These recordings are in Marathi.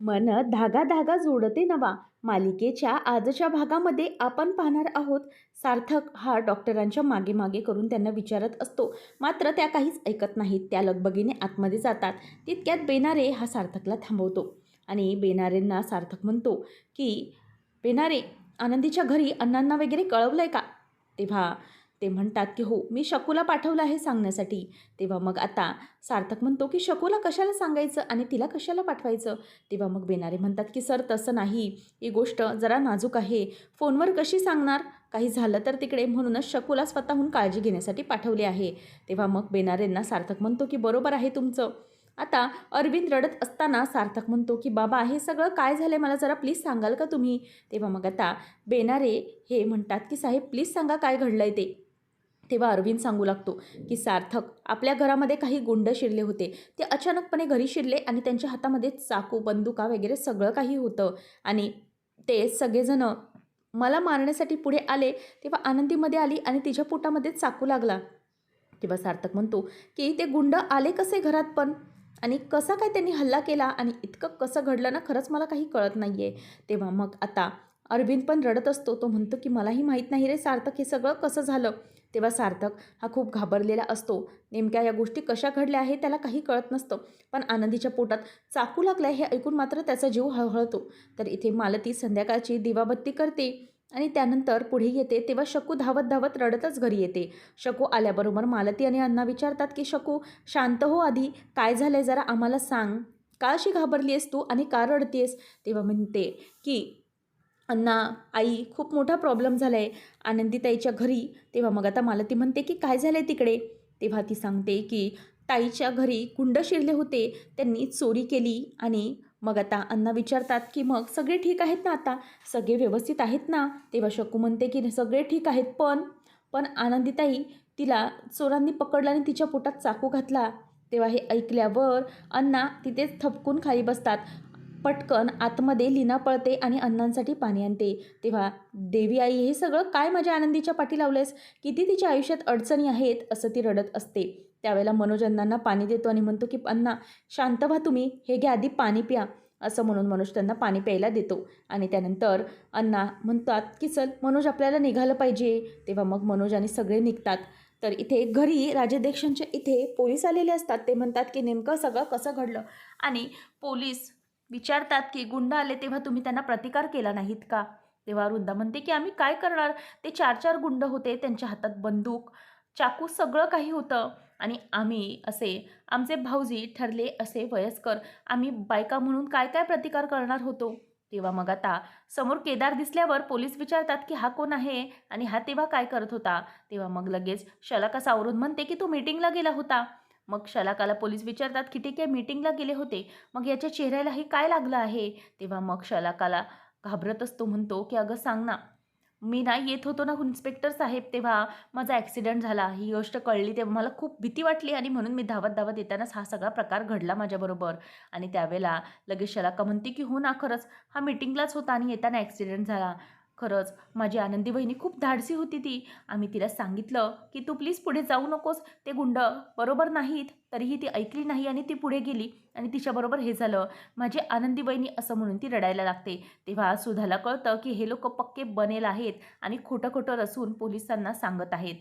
मन धागा धागा जोडते नवा. मालिकेच्या आजच्या भागामध्ये आपण पाहणार आहोत सार्थक हा डॉक्टरांच्या मागे मागे करून त्यांना विचारत असतो. मात्र त्या काहीच ऐकत नाहीत. त्या लगबगीने आतमध्ये जातात. तितक्यात बेनारे हा सार्थकला थांबवतो. आणि बेनारेंना सार्थक म्हणतो की बेनारे आनंदीच्या घरी अण्णांना वगैरे कळवलं आहे का? तेव्हा ते म्हणतात की हो मी शकूला पाठवलं आहे सांगण्यासाठी. तेव्हा मग आता सार्थक म्हणतो की शकूला कशाला सांगायचं आणि तिला कशाला पाठवायचं? तेव्हा मग बेनारे म्हणतात की सर तसं नाही. ही गोष्ट जरा नाजूक आहे. फोनवर कशी सांगणार? काही झालं तर तिकडे म्हणूनच शकूला स्वतःहून काळजी घेण्यासाठी पाठवले आहे. तेव्हा मग बेनारेंना सार्थक म्हणतो की बरोबर आहे तुमचं. आता अरविंद रडत असताना सार्थक म्हणतो की बाबा हे सगळं काय झालं मला जरा प्लीज सांगाल का तुम्ही? तेव्हा मग आता बेनारे हे म्हणतात की साहेब प्लीज सांगा काय घडलं आहे ते. तेव्हा अरविंद सांगू लागतो की सार्थक आपल्या घरामध्ये काही गुंड शिरले होते. ते अचानकपणे घरी शिरले आणि त्यांच्या हातामध्ये चाकू बंदुका वगैरे सगळं काही होतं. आणि ते सगळेजणं मला मारण्यासाठी पुढे आले तेव्हा आनंदीमध्ये आली आणि तिच्या पोटामध्ये चाकू लागला. तेव्हा सार्थक म्हणतो की ते गुंड आले कसे घरात पण? आणि कसा काय त्यांनी हल्ला केला? आणि इतकं कसं घडलं ना खरंच मला काही कळत नाही आहे तेव्हा मग आता अरविंद पण रडत असतो. तो म्हणतो की मलाही माहीत नाही रे सार्थक हे सगळं कसं झालं? तेव्हा सार्थक हा खूप घाबरलेला असतो. नेमक्या या गोष्टी कशा घडल्या आहे त्याला काही कळत नसतं. पण आनंदीच्या पोटात चाकू लागलाय हे ऐकून मात्र त्याचा जीव हळहळतो. तर इथे मालती संध्याकाळची दिवाबत्ती करते आणि त्यानंतर पुढे येते तेव्हा शकू धावत धावत रडतच घरी येते. शकू आल्याबरोबर मालती आणि अण्णा विचारतात की शकू शांत हो आधी. काय झालंय जरा आम्हाला सांग. का अशी घाबरली आहेस तू आणि का रडतेस तेव्हा म्हणते की अण्णा आई खूप मोठा प्रॉब्लेम झाला आहे आनंदीताईच्या घरी. तेव्हा मग आता मालती म्हणते की काय झालं आहे तिकडे? तेव्हा ती सांगते की ताईच्या घरी कुंड शिरले होते. त्यांनी चोरी केली आणि मग आता अण्णा विचारतात की मग सगळे ठीक आहेत ना आता? सगळे व्यवस्थित आहेत ना? तेव्हा शकू म्हणते की सगळे ठीक आहेत पण पण आनंदीताई तिला चोरांनी पकडलं आणि तिच्या पोटात चाकू घातला. तेव्हा हे ऐकल्यावर अण्णा तिथेच थपकून खाली बसतात. पटकन आतमध्ये लीना पळते आणि अण्णांसाठी पाणी आणते. तेव्हा देवी आई हे सगळं काय माझ्या आनंदीच्या पाठी लावलेस किती तिच्या आयुष्यात अडचणी आहेत? असं ती रडत असते. त्यावेळेला मनोज अण्णांना पाणी देतो आणि म्हणतो की अण्णा शांत व्हा तुम्ही. हे घ्या आधी पाणी प्या. असं म्हणून मनोज त्यांना पाणी प्यायला देतो. आणि त्यानंतर अण्णा म्हणतात की चल मनोज आपल्याला निघालं पाहिजे. तेव्हा मग मनोज आणि सगळे निघतात. तर इथे घरी राजाध्यक्षांच्या इथे पोलीस आलेले असतात. ते म्हणतात की नेमकं सगळं कसं घडलं? आणि पोलीस विचारतात की गुंड आले तेव्हा तुम्ही त्यांना प्रतिकार केला नाहीत का? तेव्हा वृंदा म्हणते की आम्ही काय करणार? ते चार चार गुंड होते त्यांच्या हातात बंदूक चाकू सगळं काही होतं. आणि आम्ही असे आमचे भाऊजी ठरले असे वयस्कर आम्ही बायका म्हणून काय काय प्रतिकार करणार होतो? तेव्हा मग आता समोर केदार दिसल्यावर पोलीस विचारतात की हा कोण आहे? आणि हा तेव्हा काय करत होता? तेव्हा मग लगेच शलाका सावरून म्हणते की तू मीटिंगला गेला होता. मग शलाकाला पोलीस विचारतात की ठीक काय मीटिंगला गेले होते. मग याच्या चेहऱ्यालाही काय लागलं आहे? तेव्हा मग शलाकाला घाबरत असतो म्हणतो की अगं सांग ना. मी ना येत होतो ना इन्स्पेक्टर साहेब तेव्हा. माझा ॲक्सिडेंट झाला. ही गोष्ट कळली तेव्हा मला खूप भीती वाटली आणि म्हणून मी धावत धावत येतानाच हा सगळा प्रकार घडला माझ्याबरोबर आणि त्यावेळेला लगेच शलाका म्हणते की हो ना खरंच. हा मीटिंगलाच होता आणि येताना ॲक्सिडेंट झाला. खरंच माझी आनंदी बहिणी खूप धाडसी होती ती. आम्ही तिला सांगितलं की तू प्लीज पुढे जाऊ नकोस. ते गुंड बरोबर नाहीत तरीही ती ऐकली नाही आणि ती पुढे गेली. आणि तिच्याबरोबर हे झालं. माझी आनंदी बहिणी असं म्हणून ती रडायला लागते. तेव्हा सुधाला कळतं की हे लोक पक्के बनेल आहेत आणि खोटं खोटं रसून पोलिसांना सांगत आहेत.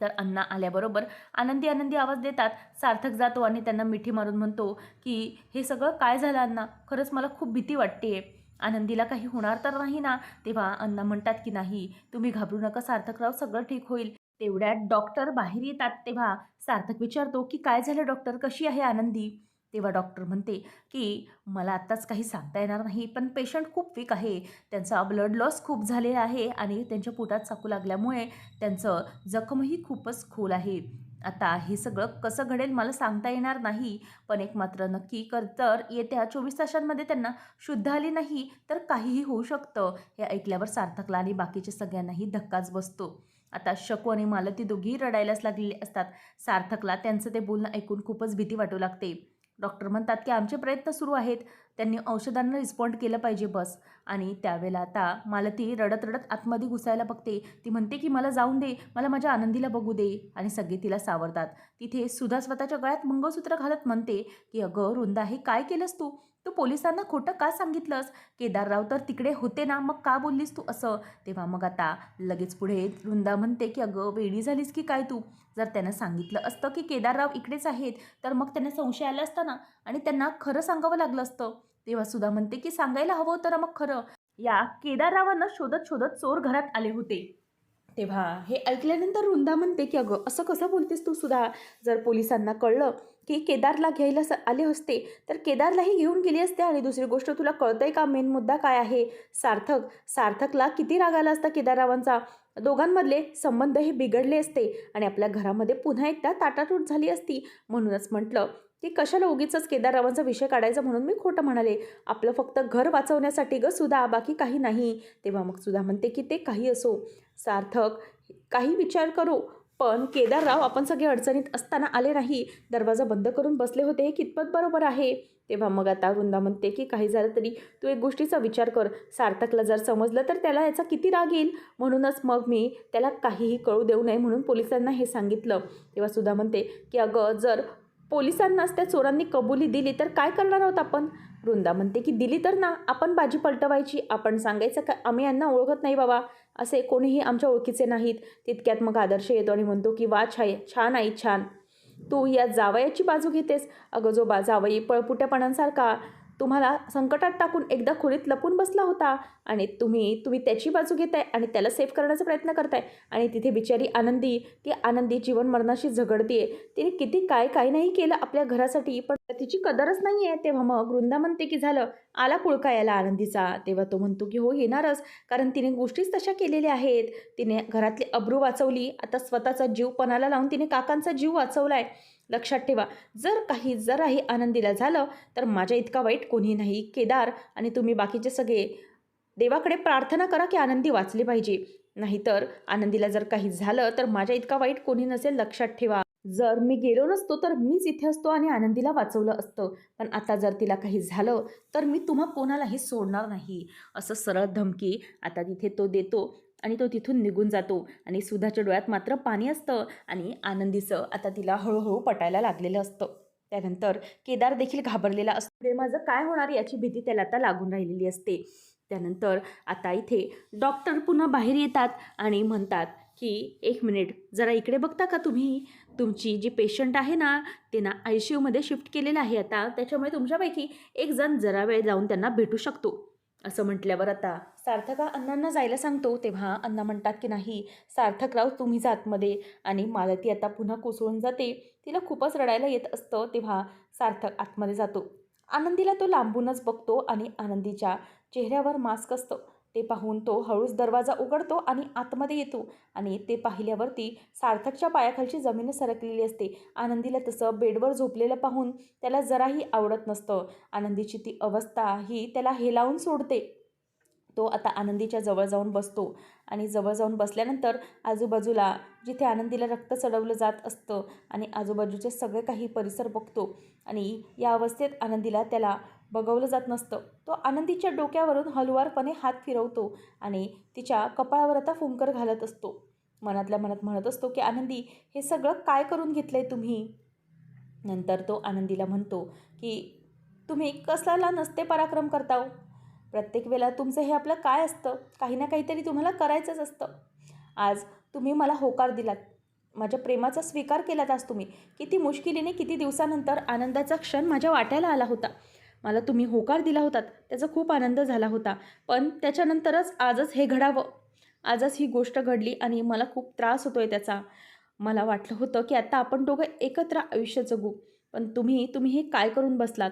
तर अण्णा आल्याबरोबर आनंदी आनंदी आवाज देतात. सार्थक जातो आणि त्यांना मिठी मारून म्हणतो की हे सगळं काय झालं अण्णा? खरंच मला खूप भीती वाटते आनंदीला काही होणार तर नाही ना? तेव्हा अण्णा म्हणतात की नाही तुम्ही घाबरू नका सार्थकराव सगळं ठीक होईल. तेवढ्यात डॉक्टर बाहेर येतात. तेव्हा सार्थक विचारतो की काय झालं डॉक्टर? कशी आहे आनंदी? तेव्हा डॉक्टर म्हणते की मला आत्ताच काही सांगता येणार नाही पण पेशंट खूप वीक आहे. त्यांचा ब्लड लॉस खूप झालेला आहे आणि त्यांच्या पोटात चाकू लागल्यामुळे त्यांचं जखमही खूपच खोल आहे. आता हे सगळं कसं घडेल मला सांगता येणार नाही पण एक मात्र नक्की कर तर येत्या चोवीस तासांमध्ये त्यांना शुद्ध आली नाही तर काहीही होऊ शकतं. हे ऐकल्यावर सार्थकला आणि बाकीच्या सगळ्यांनाही धक्काच बसतो. आता शकू आणि मालती दोघीही रडायलाच लागलेले असतात. सार्थकला त्यांचं ते बोलणं ऐकून खूपच भीती वाटू लागते. डॉक्टर म्हणतात की आमचे प्रयत्न सुरू आहेत. त्यांनी औषधांना रिस्पॉन्ड केलं पाहिजे बस. आणि त्यावेळेला आता मला ती रडत रडत आतमध्ये घुसायला बघते. ती म्हणते की मला जाऊन दे. मला माझ्या आनंदीला बघू दे. आणि सगळे तिला सावरतात. तिथे सुद्धा स्वतःच्या गळ्यात मंगळसूत्र घालत म्हणते की अगं रुंदा हे काय केलंस तू? तू पोलिसांना खोटं का सांगितलंस? केदारराव तर तिकडे होते ना मग का बोललीस तू असं? तेव्हा मग आता लगेच पुढे वृंदा म्हणते की अगं वेडी झालीस की काय तू? जर त्यानं सांगितलं असतं की केदारराव इकडेच आहेत तर मग त्यांना संशय आला असता ना आणि त्यांना खरं सांगावं लागलं असतं. तेव्हा सुद्धा म्हणते की सांगायला हवं होतं ना मग खरं. या केदाररावांना शोधत शोधत चोर घरात आले होते. तेव्हा हे ऐकल्यानंतर वृंदा म्हणते की अगं असं कसं बोलतेस तू सुद्धा जर पोलिसांना कळलं की केदारला घ्यायला स- आले असते तर केदारलाही घेऊन गेली असते आणि दुसरी गोष्ट तुला कळतंय का? मेन मुद्दा काय आहे? सार्थक सार्थकला किती राग आला असता केदाररावांचा? दोघांमधले संबंध हे बिघडले असते आणि आपल्या घरामध्ये पुन्हा एकदा ताटातूट झाली असती. म्हणूनच म्हटलं की कशाला उगीच केदाररावांचा विषय काढायचा म्हणून मी खोटं म्हणाले. आपलं फक्त घर वाचवण्यासाठी ग सुद्धा बाकी काही नाही. तेव्हा मग सुद्धा म्हणते की ते काही असो. सार्थक काही विचार करू. पण केदारराव आपण सगळे अडचणीत असताना आले नाही. दरवाजा बंद करून बसले होते. हे कितपत बरोबर आहे? तेव्हा मग आता वृंदा म्हणते की काही झालं तरी तू एक गोष्टीचा विचार कर. सार्थकला जर समजलं तर त्याला याचा किती राग येईल? म्हणूनच मग मी त्याला काहीही कळू देऊ नये म्हणून पोलिसांना हे सांगितलं. तेव्हा सुद्धा म्हणते की अगं जर पोलिसांनाच त्या चोरांनी कबुली दिली तर काय करणार आहोत आपण? वृंदा म्हणते की दिली तर ना. आपण बाजी पलटवायची. आपण सांगायचं का आम्ही यांना ओळखत नाही बाबा. असे कोणीही आमच्या ओळखीचे नाहीत. तितक्यात मग आदर्श येतो आणि म्हणतो की वा छाय छान आई छान. तू या जावयाची बाजू घेतेस. अगं जो बा जावई पळपुट्यापणांसारखा तुम्हाला संकटात टाकून एकदा खोलीत लपून बसला होता आणि तुम्ही तुम्ही त्याची बाजू घेताय आणि त्याला सेफ करण्याचा प्रयत्न करताय. आणि तिथे बिचारी आनंदी ती आनंदी जीवन मरणाशी झगडतीये. तिने किती काय काय नाही केलं आपल्या घरासाठी पण तिची कदरच नाही आहे तेव्हा मग वृंदा म्हणते की झालं. आला पुळका याला आनंदीचा. तेव्हा तो म्हणतो की हो येणारच. कारण तिने गोष्टीच तशा केलेल्या आहेत. तिने घरातली अब्रू वाचवली. आता स्वतःचा जीव पणाला लावून तिने काकांचा जीव वाचवलाय. लक्षात ठेवा जर काही जराही आनंदीला झालं तर माझ्या इतका वाईट कोणी नाही. केदार आणि तुम्ही बाकीचे सगळे देवाकडे प्रार्थना करा की आनंदी वाचली पाहिजे. नाहीतर आनंदीला जर काही झालं तर माझ्या इतका वाईट कोणी नसेल लक्षात ठेवा. जर मी गेलो नसतो तर मीच इथे असतो आणि आनंदीला वाचवलं असतं. पण आता जर तिला काही झालं तर मी तुम्हा कोणालाही सोडणार नाही. असं सरळ धमकी आता तिथे तो देतो आणि तो तिथून निघून जातो. आणि सुधाच्या डोळ्यात मात्र पाणी असतं आणि आनंदीचं आता तिला हळूहळू पटायला लागलेलं असतं. त्यानंतर केदार देखील घाबरलेला असतो. पुढे माझं काय होणार? याची भीती त्याला आता लागून राहिलेली असते. त्यानंतर आता इथे डॉक्टर पुन्हा बाहेर येतात आणि म्हणतात की एक मिनिट जरा इकडे बघता का तुम्ही? तुमची जी पेशंट आहे ना ते ना आय सी यूमध्ये शिफ्ट केलेलं आहे आता. त्याच्यामुळे तुमच्यापैकी एक जण जरा वेळ जाऊन त्यांना भेटू शकतो. असं म्हटल्यावर आता सार्थका अण्णांना जायला सांगतो. तेव्हा अण्णा म्हणतात की नाही सार्थकराव तुम्हीच आतमध्ये. आणि मालती आता पुन्हा कोसळून जाते. तिला खूपच रडायला येत असतं तेव्हा सार्थक आतमध्ये जातो. आनंदीला तो लांबूनच बघतो आणि आनंदीच्या चेहऱ्यावर मास्क असतं. ते पाहून तो हळूच दरवाजा उघडतो आणि आतमध्ये येतो आणि ते पाहिल्यावरती सार्थकच्या पायाखालची जमीन सरकलेली असते. आनंदीला तसं बेडवर झोपलेलं पाहून त्याला जराही आवडत नसतं. आनंदीची ती अवस्था ही त्याला हेलावून सोडते. तो आता आनंदीच्या जवळ जाऊन बसतो आणि जवळ जाऊन बसल्यानंतर आजूबाजूला जिथे आनंदीला रक्त चढवलं जात असतं आणि आजूबाजूचे सगळे काही परिसर बघतो आणि या अवस्थेत आनंदीला त्याला बघवलं जात नसतं. तो आनंदीच्या डोक्यावरून हलवारपणे हात फिरवतो आणि तिच्या कपाळावर आता फुंकर घालत असतो. मनातल्या मनात म्हणत असतो की आनंदी हे सगळं काय करून घेतलं आहे तुम्ही? नंतर तो आनंदीला म्हणतो की तुम्ही कसाला नसते पराक्रम करता प्रत्येक वेळेला तुमचं हे आपलं काय असतं? काही ना काहीतरी तुम्हाला करायचंच असतं. आज तुम्ही मला होकार दिलात. माझ्या प्रेमाचा स्वीकार केलात आज तुम्ही. किती मुश्किलीने किती दिवसानंतर आनंदाचा क्षण माझ्या वाट्याला आला होता. मला तुम्ही होकार दिला होतात त्याचा खूप आनंद झाला होता. पण त्याच्यानंतरच आजच हे घडावं. आजच ही गोष्ट घडली आणि मला खूप त्रास होतो आहे त्याचा. मला वाटलं होतं की आत्ता आपण दोघं एकत्र आयुष्य जगू. पण तुम्ही तुम्ही हे काय करून बसलात?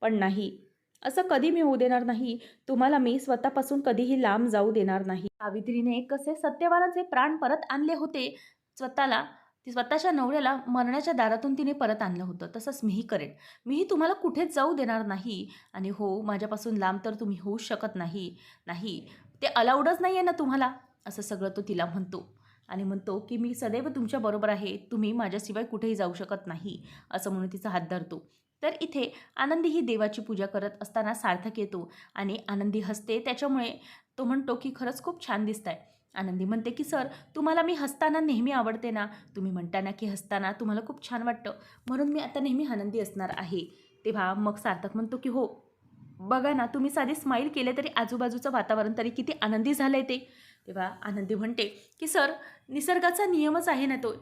पण नाही. असं कधी मी होऊ देणार नाही? तुम्हाला मी स्वतःपासून कधीही लांब जाऊ देणार नाही. सावित्रीने कसे सत्यवानाचे प्राण परत आणले होते? स्वतःला ती स्वतःच्या नवऱ्याला मरण्याच्या दारातून तिने परत आणलं होतं. तसंच मीही करेन. मीही तुम्हाला कुठेच जाऊ देणार नाही. आणि हो माझ्यापासून लांब तर तुम्ही होऊ शकत नाही. नाही. ते अलाउडच नाही आहे ना तुम्हाला? असं सगळं तो तिला म्हणतो. आणि म्हणतो की मी सदैव तुमच्याबरोबर आहे. तुम्ही माझ्याशिवाय कुठेही जाऊ शकत नाही. असं म्हणून तिचा हात धरतो. तर इथे आनंदी ही देवाची पूजा करत असताना सार्थक येतो. आणि आनंदी हसते. त्याच्यामुळे तो म्हणतो की खरंच खूप छान दिसत आहे आनंदी म्हणते की सर तुम्हाला मी हसताना नेहमी आवडते ना? तुम्ही म्हणता ना की हसताना तुम्हाला खूप छान वाटतं. म्हणून मी आता नेहमी आनंदी असणार आहे. तेव्हा मग सार्थक म्हणतो की हो बघा ना तुम्ही साधी स्माईल केले तरी आजूबाजूचं वातावरण तरी किती आनंदी झालं आहे ते. तेव्हा आनंदी म्हणते की सर निसर्गाचा नियमच आहे ना तो.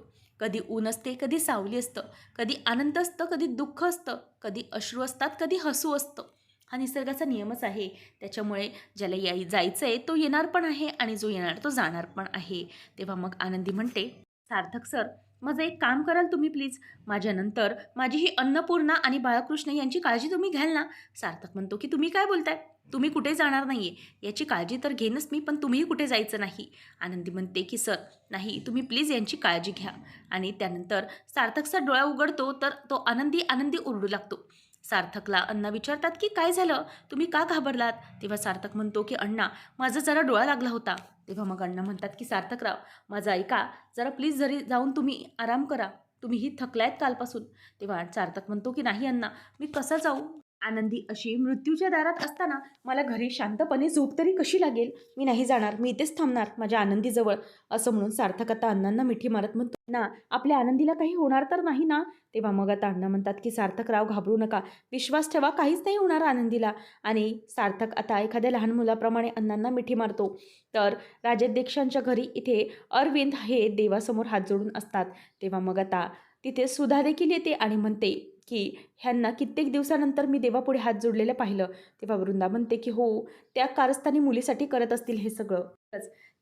कधी ऊन असते कधी सावली असतं. कधी आनंद असतं कधी दुःख असतं. कधी अश्रू असतात कधी हसू असतं. हा निसर्गाचा नियमच आहे. त्याच्यामुळे ज्याला याय जायचं आहे तो येणार पण आहे आणि जो येणार तो जाणार पण आहे. तेव्हा मग आनंदी म्हणते सार्थक सर माझं एक काम कराल तुम्ही प्लीज. माझ्यानंतर माझी ही अन्नपूर्णा आणि बाळकृष्ण यांची काळजी तुम्ही घ्याल ना. सार्थक म्हणतो की तुम्ही काय बोलताय? तुम्ही कुठे जाणार नाही आहे याची काळजी तर घेनच मी पण तुम्हीही कुठे जायचं नाही. आनंदी म्हणते की सर नाही तुम्ही प्लीज यांची काळजी घ्या. आणि त्यानंतर सार्थकचा डोळा उघडतो तर तो आनंदी आनंदी ओरडू लागतो. सार्थकला अण्णा विचारतात की काय झालं? तुम्ही का घाबरलात? तेव्हा सार्थक म्हणतो की अण्णा माझा जरा डोळा लागला होता. तेव्हा मग अण्णा म्हणतात की सार्थकराव माझं ऐका जरा प्लीज जरी जाऊन तुम्ही आराम करा. तुम्हीही थकलायत कालपासून. तेव्हा सार्थक म्हणतो की नाही अण्णा मी कसा जाऊ? आनंदी अशी मृत्यूच्या दारात असताना मला घरी शांतपणे झोप तरी कशी लागेल? मी नाही जाणार मी इथेच थांबणार माझ्या आनंदीजवळ असं म्हणून सार्थक आता अण्णांना मिठी मारत म्हणतो. ना आपल्या आनंदीला काही होणार तर नाही ना? तेव्हा मग आता अण्णा म्हणतात की सार्थकराव घाबरू नका. विश्वास ठेवा काहीच नाही होणार आनंदीला. आणि सार्थक आता एखाद्या लहान मुलाप्रमाणे अण्णांना मिठी मारतो. तर राजाध्यक्षांच्या घरी इथे अरविंद हे देवासमोर हात जोडून असतात. तेव्हा मग आता तिथे सुधा देखील येते आणि म्हणते की ह्यांना कित्येक दिवसानंतर मी देवापुढे हात जोडलेलं पाहिलं. तेव्हा वृंदा म्हणते की हो त्या कारस्थानी मुलीसाठी करत असतील हे सगळं.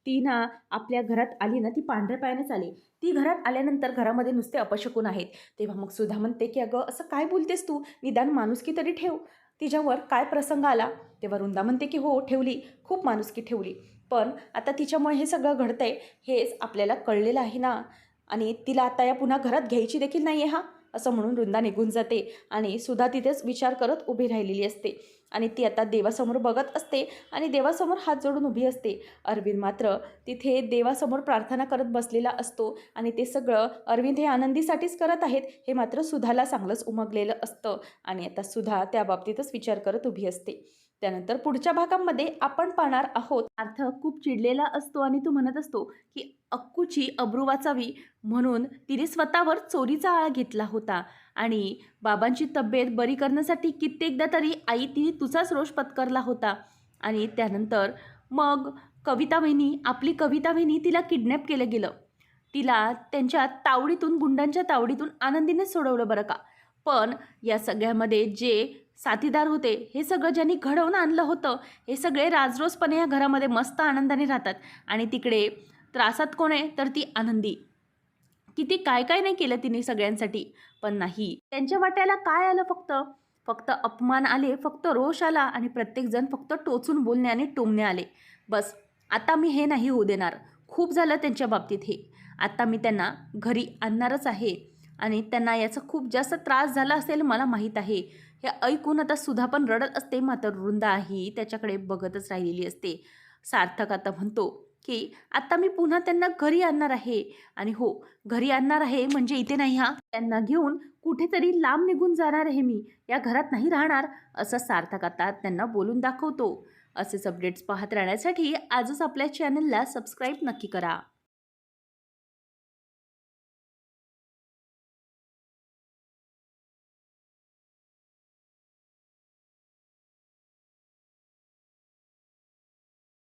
ती ना आपल्या घरात आली ना ती पांढऱ्या पायानेच आली. ती घरात आल्यानंतर घरामध्ये नुसते अपशकून आहेत. तेव्हा मग सुधा म्हणते की अगं असं काय बोलतेस तू? निदान माणुसकी तरी ठेव. तिच्यावर काय प्रसंग आला? तेव्हा वृंदा म्हणते की हो ठेवली. खूप माणुसकी ठेवली. पण आता तिच्यामुळे हे सगळं घडतंय. हेच आपल्याला कळलेलं आहे ना. आणि तिला आता या पुन्हा घरात घ्यायची देखील नाही आहे हा? असं म्हणून वृंदा निघून जाते आणि सुधा तिथेच विचार करत उभी राहिलेली असते. आणि ती आता देवासमोर बघत असते आणि देवासमोर हात जोडून उभी असते. अरविंद मात्र तिथे देवासमोर प्रार्थना करत बसलेला असतो आणि ते सगळं अरविंद हे आनंदीसाठीच करत आहेत हे मात्र सुधाला चांगलंच उमगलेलं असतं आणि आता सुधा त्या बाबतीतच विचार करत उभी असते. त्यानंतर पुढच्या भागामध्ये आपण पाहणार आहोत. अर्थ खूप चिडलेला असतो आणि तो म्हणत असतो की अक्कूची अब्रू वाचावी म्हणून तिने स्वतःवर चोरीचा आळा घेतला होता. आणि बाबांची तब्येत बरी करण्यासाठी कित्येकदा तरी आई तिने तुझाच रोष पत्करला होता. आणि त्यानंतर मग कविता वहिनी आपली कविता वहिनी तिला किडनॅप केलं गेलं. तिला त्यांच्या तावडीतून गुंडांच्या तावडीतून आनंदीने सोडवलं बरं का. पण या सगळ्यामध्ये जे साथीदार होते हे सगळं ज्यांनी घडवून आणलं होतं हे सगळे राजरोसपणे या घरामध्ये मस्त आनंदाने राहतात. आणि तिकडे त्रासात कोण आहे? तर ती आनंदी. किती काय काय नाही केलं तिने सगळ्यांसाठी पण नाही. त्यांच्या वाट्याला काय आलं फक्त? फक्त अपमान आले फक्त रोष आला आणि प्रत्येकजण फक्त टोचून बोलणे आणि टोमणे आले. बस आता मी हे नाही होऊ देणार. खूप झालं त्यांच्या बाबतीत हे. आता मी त्यांना घरी आणणारच आहे आणि त्यांना याचा खूप जास्त त्रास झाला असेल मला माहीत आहे. हे ऐकून आता सुधा पण रडत असते. मात्र वृंदाही त्याच्याकडे बघतच राहिलेली असते. सार्थक आता म्हणतो की आता मी पुन्हा त्यांना घरी आणणार आहे. आणि हो घरी आणणार आहे म्हणजे इथे नाही हा. त्यांना घेऊन कुठेतरी लांब निघून जाणार आहे मी. या घरात नाही राहणार असं सार्थक आता त्यांना बोलून दाखवतो. असेच अपडेट्स पाहत राहण्यासाठी आजच आपल्या चॅनलला सबस्क्राईब नक्की करा.